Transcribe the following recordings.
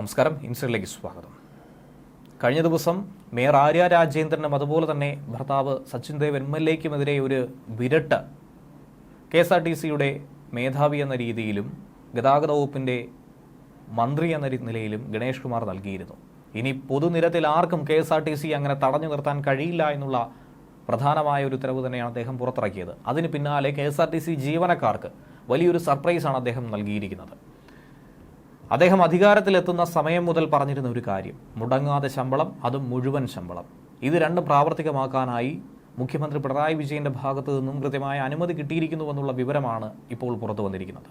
നമസ്കാരം. ഇൻസൈഡിലേക്ക് സ്വാഗതം. കഴിഞ്ഞ ദിവസം മേയർ ആര്യ രാജേന്ദ്രനും അതുപോലെ തന്നെ ഭർത്താവ് സച്ചിൻ ദേവ് എം എൽ എക്കുമെതിരെ ഒരു വിരട്ട് കെ എസ് ആർ ടി സിയുടെ മേധാവി എന്ന രീതിയിലും ഗതാഗത വകുപ്പിന്റെ മന്ത്രി എന്ന നിലയിലും ഗണേഷ് കുമാർ നൽകിയിരുന്നു. ഇനി പൊതുനിരത്തിൽ ആർക്കും K S R T C അങ്ങനെ തടഞ്ഞു നിർത്താൻ കഴിയില്ല എന്നുള്ള പ്രധാനമായ ഒരു ഉത്തരവ് തന്നെയാണ് അദ്ദേഹം പുറത്തിറക്കിയത്. അതിന് പിന്നാലെ K S R T C ജീവനക്കാർക്ക് വലിയൊരു സർപ്രൈസാണ് അദ്ദേഹം നൽകിയിരിക്കുന്നത്. അദ്ദേഹം അധികാരത്തിലെത്തുന്ന സമയം മുതൽ പറഞ്ഞിരുന്ന ഒരു കാര്യം. മുടങ്ങാതെ ശമ്പളം അതും മുഴുവൻ ശമ്പളം. ഇത് രണ്ടും പ്രാവർത്തികമാക്കാനായി മുഖ്യമന്ത്രി പിണറായി വിജയന്റെ ഭാഗത്തു നിന്നും കൃത്യമായ അനുമതി കിട്ടിയിരിക്കുന്നുവെന്നുള്ള വിവരമാണ് ഇപ്പോൾ പുറത്തു വന്നിരിക്കുന്നത്.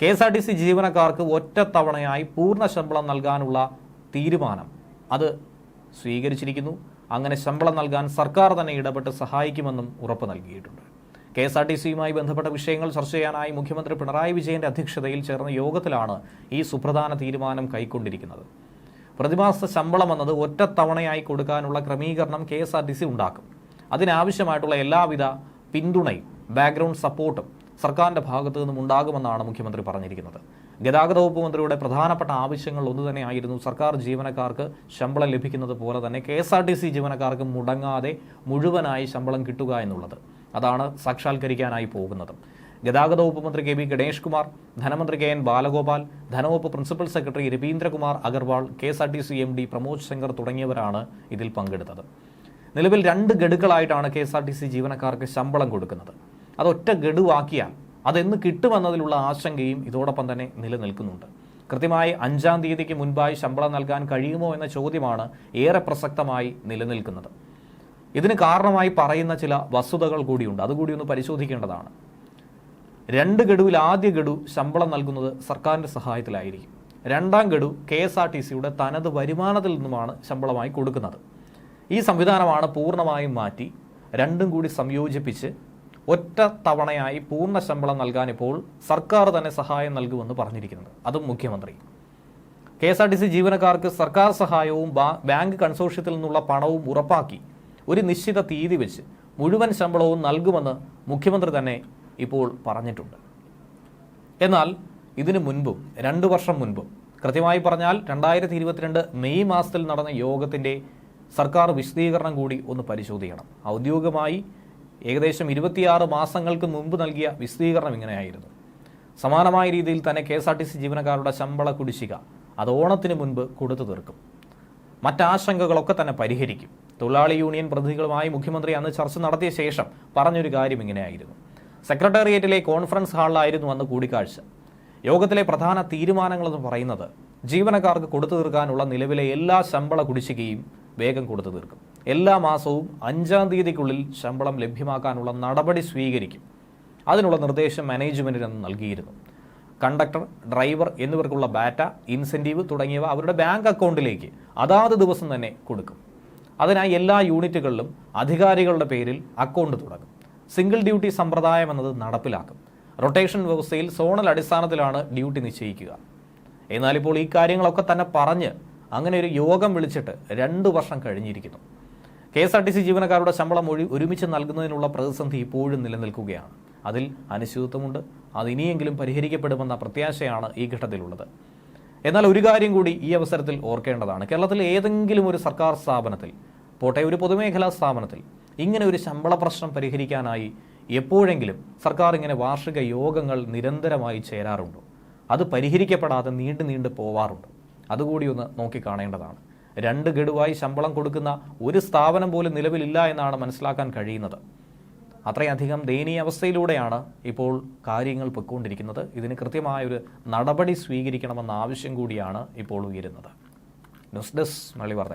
K S R T C ജീവനക്കാർക്ക് ഒറ്റത്തവണയായി പൂർണ ശമ്പളം നൽകാനുള്ള തീരുമാനം അത് സ്വീകരിച്ചിരിക്കുന്നു. അങ്ങനെ ശമ്പളം നൽകാൻ സർക്കാർ തന്നെ ഇടപെട്ട് സഹായിക്കുമെന്നും ഉറപ്പ് നൽകിയിട്ടുണ്ട്. കെ എസ് ആർ ടി സിയുമായി ബന്ധപ്പെട്ട വിഷയങ്ങൾ ചർച്ച ചെയ്യാനായി മുഖ്യമന്ത്രി പിണറായി വിജയന്റെ അധ്യക്ഷതയിൽ ചേർന്ന യോഗത്തിലാണ് ഈ സുപ്രധാന തീരുമാനം കൈക്കൊണ്ടിരിക്കുന്നത്. പ്രതിമാസ ശമ്പളം എന്നത് ഒറ്റത്തവണയായി കൊടുക്കാനുള്ള ക്രമീകരണം K S R T C ഉണ്ടാക്കും. അതിനാവശ്യമായിട്ടുള്ള എല്ലാവിധ പിന്തുണയും ബാക്ക്ഗ്രൗണ്ട് സപ്പോർട്ടും സർക്കാരിന്റെ ഭാഗത്തു നിന്നും ഉണ്ടാകുമെന്നാണ് മുഖ്യമന്ത്രി പറഞ്ഞിരിക്കുന്നത്. ഗതാഗത വകുപ്പ് മന്ത്രിയുടെ പ്രധാനപ്പെട്ട ആവശ്യങ്ങൾ ഒന്നു തന്നെയായിരുന്നു സർക്കാർ ജീവനക്കാർക്ക് ശമ്പളം ലഭിക്കുന്നത് പോലെ തന്നെ K S R T C ജീവനക്കാർക്ക് മുടങ്ങാതെ മുഴുവനായി ശമ്പളം കിട്ടുക എന്നുള്ളത്. അതാണ് സാക്ഷാത്കരിക്കാനായി പോകുന്നത്. ഗതാഗത വകുപ്പ് മന്ത്രി കെ വി ഗണേഷ് കുമാർ ധനമന്ത്രി K N Balagopal ധനവകുപ്പ് principal secretary Raveendrakumar Agarwal K S R T C M D Pramod Shankar തുടങ്ങിയവരാണ് ഇതിൽ പങ്കെടുത്തത്. നിലവിൽ രണ്ട് ഗഡുക്കളായിട്ടാണ് K S R T C ജീവനക്കാർക്ക് ശമ്പളം കൊടുക്കുന്നത്. അതൊറ്റ ഗഡുവാക്കിയാൽ അതെന്ന് കിട്ടുമെന്നതിലുള്ള ആശങ്കയും ഇതോടൊപ്പം തന്നെ നിലനിൽക്കുന്നുണ്ട്. കൃത്യമായി അഞ്ചാം തീയതിക്ക് മുൻപായി ശമ്പളം നൽകാൻ കഴിയുമോ എന്ന ചോദ്യമാണ് ഏറെ പ്രസക്തമായി നിലനിൽക്കുന്നത്. ഇതിന് കാരണമായി പറയുന്ന ചില വസ്തുതകൾ കൂടിയുണ്ട്. അതുകൂടി ഒന്ന് പരിശോധിക്കേണ്ടതാണ്. രണ്ട് ഗഡുവിൽ ആദ്യ ഗഡു ശമ്പളം നൽകുന്നത് സർക്കാരിന്റെ സഹായത്തിലായിരിക്കും. രണ്ടാം ഗഡു കെ എസ് ആർ ടി സിയുടെ തനത് വരുമാനത്തിൽ നിന്നുമാണ് ശമ്പളമായി കൊടുക്കുന്നത്. ഈ സംവിധാനമാണ് പൂർണമായും മാറ്റി രണ്ടും കൂടി സംയോജിപ്പിച്ച് ഒറ്റ തവണയായി പൂർണ ശമ്പളം നൽകാൻ ഇപ്പോൾ സർക്കാർ തന്നെ സഹായം നൽകുമെന്ന് പറഞ്ഞിരിക്കുന്നത്. അതും മുഖ്യമന്ത്രി. K S R T C ജീവനക്കാർക്ക് സർക്കാർ സഹായവും ബാങ്ക് കൺസോർഷ്യത്തിൽ നിന്നുള്ള പണവും ഉറപ്പാക്കി. ഒരു നിശ്ചിത തീയതി വെച്ച് മുഴുവൻ ശമ്പളവും നൽകുമെന്ന് മുഖ്യമന്ത്രി തന്നെ ഇപ്പോൾ പറഞ്ഞിട്ടുണ്ട്. എന്നാൽ ഇതിനു മുൻപും രണ്ടു വർഷം മുൻപും കൃത്യമായി പറഞ്ഞാൽ രണ്ടായിരത്തി ഇരുപത്തിരണ്ട് മെയ് മാസത്തിൽ നടന്ന യോഗത്തിന്റെ സർക്കാർ വിശദീകരണം കൂടി ഒന്ന് പരിശോധിക്കണം. ഔദ്യോഗികമായി ഏകദേശം ഇരുപത്തിയാറ് മാസങ്ങൾക്ക് മുമ്പ് നൽകിയ വിശദീകരണം ഇങ്ങനെയായിരുന്നു. സമാനമായ രീതിയിൽ തന്നെ K S R T C ജീവനക്കാരുടെ ശമ്പള കുടിശ്ശിക അത് ഓണത്തിന് മുൻപ് കൊടുത്തു തീർക്കും. മറ്റാശങ്കകളൊക്കെ തന്നെ പരിഹരിക്കും. തൊഴിലാളി യൂണിയൻ പ്രതിനിധികളുമായി മുഖ്യമന്ത്രി അന്ന് ചർച്ച നടത്തിയ ശേഷം പറഞ്ഞൊരു കാര്യം ഇങ്ങനെയായിരുന്നു. സെക്രട്ടേറിയറ്റിലെ കോൺഫറൻസ് ഹാളിലായിരുന്നു അന്ന് കൂടിക്കാഴ്ച. യോഗത്തിലെ പ്രധാന തീരുമാനങ്ങളെന്ന് പറയുന്നത് ജീവനക്കാർക്ക് കൊടുത്തു തീർക്കാനുള്ള നിലവിലെ എല്ലാ ശമ്പള കുടിശ്ശികയും വേഗം കൊടുത്തു തീർക്കും. എല്ലാ മാസവും അഞ്ചാം തീയതിക്കുള്ളിൽ ശമ്പളം ലഭ്യമാക്കാനുള്ള നടപടി സ്വീകരിക്കും. അതിനുള്ള നിർദ്ദേശം മാനേജ്മെന്റിന് അന്ന് നൽകിയിരുന്നു. കണ്ടക്ടർ ഡ്രൈവർ എന്നിവർക്കുള്ള ബാറ്റ ഇൻസെന്റീവ് തുടങ്ങിയവ അവരുടെ ബാങ്ക് അക്കൗണ്ടിലേക്ക് അതാത് ദിവസം തന്നെ കൊടുക്കും. അതിനായി എല്ലാ യൂണിറ്റുകളിലും അധികാരികളുടെ പേരിൽ അക്കൗണ്ട് തുടങ്ങും. സിംഗിൾ ഡ്യൂട്ടി സമ്പ്രദായം എന്നത് നടപ്പിലാക്കും. റൊട്ടേഷൻ വ്യവസ്ഥയിൽ സോണൽ അടിസ്ഥാനത്തിലാണ് ഡ്യൂട്ടി നിശ്ചയിക്കുക. എന്നാലിപ്പോൾ ഈ കാര്യങ്ങളൊക്കെ തന്നെ പറഞ്ഞ് അങ്ങനെ ഒരു യോഗം വിളിച്ചിട്ട് രണ്ട് വർഷം കഴിഞ്ഞിരിക്കുന്നു. K S R T C ജീവനക്കാരുടെ ശമ്പളം ഒഴി ഒരുമിച്ച് നൽകുന്നതിനുള്ള പ്രതിസന്ധി ഇപ്പോഴും നിലനിൽക്കുകയാണ്. അതിൽ അനിശ്ചിതത്വമുണ്ട്. അത് ഇനിയെങ്കിലും പരിഹരിക്കപ്പെടുമെന്ന പ്രത്യാശയാണ് ഈ ഘട്ടത്തിലുള്ളത്. എന്നാൽ ഒരു കാര്യം കൂടി ഈ അവസരത്തിൽ ഓർക്കേണ്ടതാണ്. കേരളത്തിൽ ഏതെങ്കിലും ഒരു സർക്കാർ സ്ഥാപനത്തിൽ പോട്ടെ ഒരു പൊതുമേഖലാ സ്ഥാപനത്തിൽ ഇങ്ങനെ ഒരു ശമ്പള പ്രശ്നം പരിഹരിക്കാനായി എപ്പോഴെങ്കിലും സർക്കാർ ഇങ്ങനെ വാർഷിക യോഗങ്ങൾ നിരന്തരമായി ചേരാറുണ്ടോ? അത് പരിഹരിക്കപ്പെടാതെ നീണ്ടു നീണ്ടു പോവാറുണ്ട്? അതുകൂടി ഒന്ന് നോക്കിക്കാണേണ്ടതാണ് രണ്ട് ഗഡുവായി ശമ്പളം കൊടുക്കുന്ന ഒരു സ്ഥാപനം പോലും നിലവിലില്ല എന്നാണ് മനസ്സിലാക്കാൻ കഴിയുന്നത്. അത്രയധികം ദയനീയ അവസ്ഥയിലൂടെയാണ് ഇപ്പോൾ കാര്യങ്ങൾ പൊയ്ക്കൊണ്ടിരിക്കുന്നത്. ഇതിന് കൃത്യമായൊരു നടപടി സ്വീകരിക്കണമെന്ന ആവശ്യം കൂടിയാണ് ഇപ്പോൾ ഉയരുന്നത്. ന്യൂസ് ഡെസ്ക് മള്ളി വാർത്ത